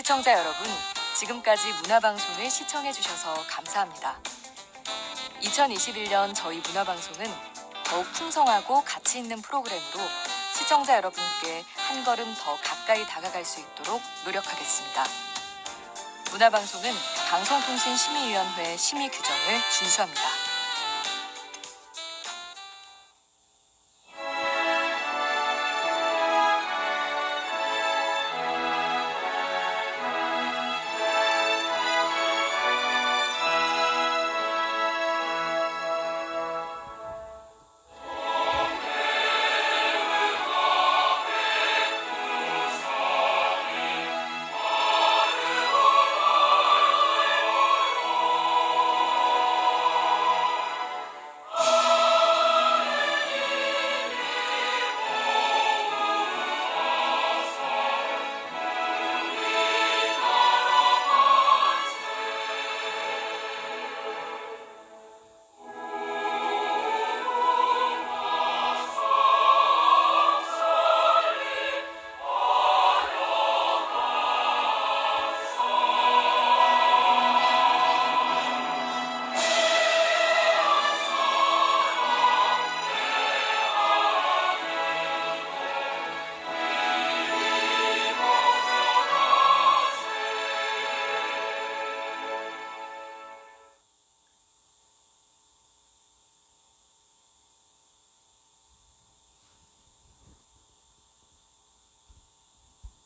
시청자 여러분, 지금까지 문화방송을 시청해주셔서 감사합니다. 2021년 저희 문화방송은 더욱 풍성하고 가치 있는 프로그램으로 시청자 여러분께 한 걸음 더 가까이 다가갈 수 있도록 노력하겠습니다. 문화방송은 방송통신심의위원회 심의 규정을 준수합니다.